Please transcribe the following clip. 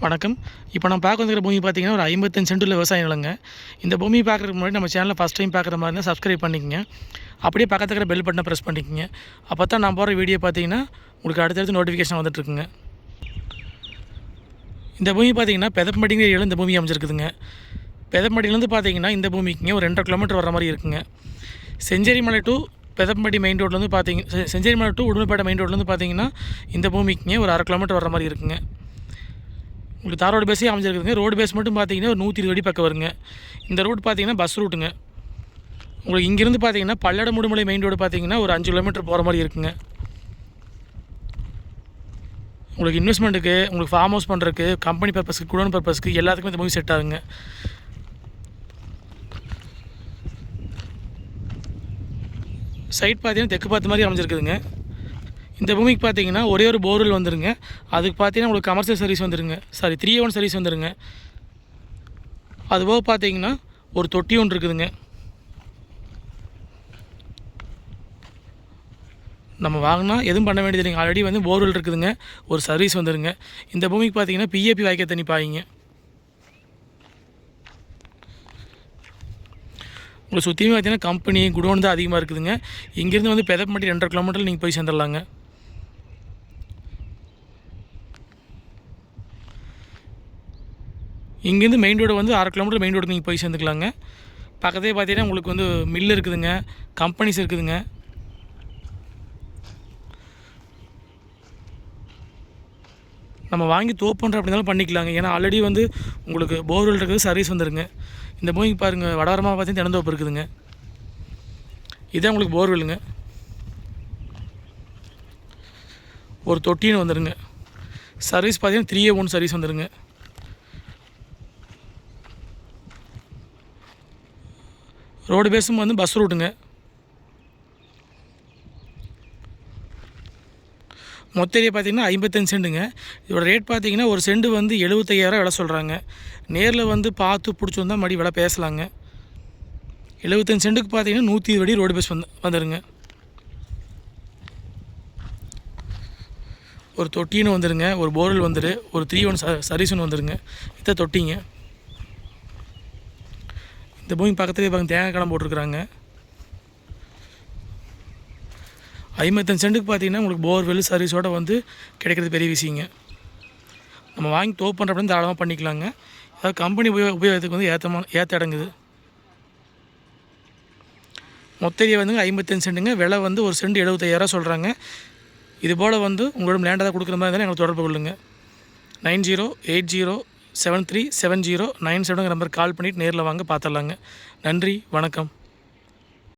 வணக்கம். இப்போ நான் பார்க்க வந்துக்கிற பூமி பார்த்தீங்கன்னா ஒரு ஐம்பத்தஞ்சு சென்டில் விவசாய நிலங்க இந்த பூமி பார்க்குறதுக்கு முன்னாடி நம்ம சேனலில் ஃபஸ்ட் டைம் பார்க்குற மாதிரி இருந்தால் சப்ஸ்கிரைப் பண்ணிக்கங்க. அப்படியே பக்கத்தில் இருக்கிற பெல் பட்டனை ப்ரெஸ் பண்ணிக்கங்க. அப்போ தான் நான் போகிற வீடியோ பார்த்தீங்கன்னா உங்களுக்கு அடுத்தடுத்து நோட்டிஃபிகேஷன் வந்துட்டுருக்குங்க. இந்த பூமி பார்த்தீங்கன்னா பெதப்பம்பட்டிங்கிற ஏரியாவில் இந்த பூமி அமைஞ்சிருக்குதுங்க. பெதப்பம்பட்டிலேருந்து பார்த்தீங்கன்னா இந்த பூமிக்குங்க ஒரு ரெண்டரை கிலோமீட்டர் வர மாதிரி இருக்குங்க. செஞ்சேரி மலை டு பெதப்பம்பட்டி மெயின் ரோட்லேருந்து பார்த்தீங்க செ- செஞ்சேரி மலை டு உடுமைப்பேட்டை மெயின் ரோட்லேருந்து பார்த்தீங்கன்னா இந்த பூமிக்குங்க ஒரு அரை கிலோமீட்டர் வர மாதிரி இருக்குங்க. உங்களுக்கு தார் ரோடு பேஸே அமைஞ்சிருக்குதுங்க. ரோடு பேஸ் மட்டும் பார்த்தீங்கன்னா ஒரு நூற்றி இருபது அடி பக்கம் வருங்க. இந்த ரூட் பார்த்தீங்கன்னா பஸ் ரூட்டுங்க உங்களுக்கு இங்கேருந்து பார்த்தீங்கன்னா பல்லட முடுமலை மெயின் ரோடு பார்த்தீங்கன்னா ஒரு அஞ்சு கிலோமீட்டர் போகிற மாதிரி இருக்குங்க. உங்களுக்கு இன்வெஸ்ட்மெண்ட்டுக்கு உங்களுக்கு ஃபார்ம் ஹவுஸ் பண்ணுறதுக்கு கம்பெனி பர்பஸ்க்கு குடோன் பர்பஸ்க்கு எல்லாத்துக்குமே இந்த மூவி செட் ஆகுங்க. சைட் பார்த்தீங்கன்னா தெற்கு பார்த்த மாதிரி அமைஞ்சிருக்குதுங்க. இந்த பூமிக்கு பார்த்தீங்கன்னா ஒரே ஒரு போர்வெல் வந்துருங்க. அதுக்கு பார்த்தீங்கன்னா உங்களுக்கு கமர்ஷியல் சர்வீஸ் வந்துருங்க. சாரி த்ரீ ஒன் சர்வீஸ் வந்துருங்க. அதுபோக பார்த்தீங்கன்னா ஒரு தொட்டி ஒன்று இருக்குதுங்க. நம்ம வாங்கினா எதுவும் பண்ண வேண்டியது இல்லைங்க. ஆல்ரெடி வந்து போர்வெல் இருக்குதுங்க. ஒரு சர்வீஸ் வந்துருங்க. இந்த பூமிக்கு பார்த்தீங்கன்னா பிஏபி வாய்க்க தண்ணி பாய்ங்க. உங்களை சுற்றியுமே பார்த்தீங்கன்னா கம்பெனி குடோன் தான் அதிகமாக இருக்குதுங்க. இங்கேருந்து வந்து பெதப்பட்டி ரெண்டரை கிலோமீட்டர் நீங்கள் போய் சேர்ந்துடலாங்க. இங்கேருந்து மெயின் ரோடு வந்து அரை கிலோமீட்டர் மெயின் ரோடு நீங்கள் போய் சேர்ந்துக்கலாங்க. பக்கத்தே பார்த்தீங்கன்னா உங்களுக்கு வந்து மில் இருக்குதுங்க. கம்பெனிஸ் இருக்குதுங்க. நம்ம வாங்கி தோப்பு அப்படி அப்படினாலும் பண்ணிக்கலாங்க. ஏன்னா ஆல்ரெடி வந்து உங்களுக்கு போர்வெல் இருக்குது சர்வீஸ் வந்துருங்க. இந்த பூமிக்கு பாருங்கள் வடவரமாக பார்த்தீங்கன்னா தினந்தோப்பு இருக்குதுங்க. இதான் உங்களுக்கு போர்வெல்லுங்க ஒரு தொட்டின்னு வந்துருங்க. சர்வீஸ் பார்த்தீங்கன்னா த்ரீ ஏ ஒன் சர்வீஸ் வந்துருங்க. ரோடு பேஸும் வந்து பஸ் ரூட்டுங்க மொத்த ஏரியா பார்த்திங்கன்னா ஐம்பத்தஞ்சு சென்ட்டுங்க இதோட ரேட் பார்த்திங்கன்னா ஒரு செண்டு வந்து எழுபத்தையாயிரம் விலை சொல்கிறாங்க நேரில் வந்து பார்த்து பிடிச்சி வந்தால் மறுபடி விலை பேசலாங்க. எழுபத்தஞ்சு சென்ட்டுக்கு பார்த்தீங்கன்னா நூற்றி இருபது அடி ரோடு பேஸ் வந்து வந்துடுங்க ஒரு தொட்டின்னு வந்துடுங்க ஒரு போர்வெல் வந்துடு ஒரு த்ரீ ஒன் சர்வீஸ்னு வந்துடுங்க இதை தொட்டிங்க. இந்த பூமி பக்கத்துலேயே பாருங்க தேங்காய் கடன் போட்டிருக்குறாங்க. ஐம்பத்தஞ்சு சென்ட்டுக்கு பார்த்தீங்கன்னா உங்களுக்கு போர்வெல் சர்வீஸோட வந்து கிடைக்கிறது பெரிய விஷயங்க. நம்ம வாங்கி தோப்பு பண்ணுற அப்படின்னு தாராளமாக பண்ணிக்கலாங்க. அதாவது கம்பெனி உபயோக உபயோகத்துக்கு வந்து ஏற்றமான ஏற்ற இடங்குது. மொத்த ஏரியா வந்துங்க ஐம்பத்தஞ்சு சென்ட்டுங்க. விலை வந்து ஒரு சென்ட் எழுபத்தையாயிரம் சொல்கிறாங்க இது போல் வந்து உங்களோட லேண்டாக கொடுக்குற மாதிரி இருந்தாலும் எங்களுக்கு தொடர்பு கொள்ளுங்கள் nine zero eight zero seven three seven zero nine செவனுங்கிற number call பண்ணிவிட்டு நேரில் வாங்க பார்த்துடலாங்க. நன்றி வணக்கம்.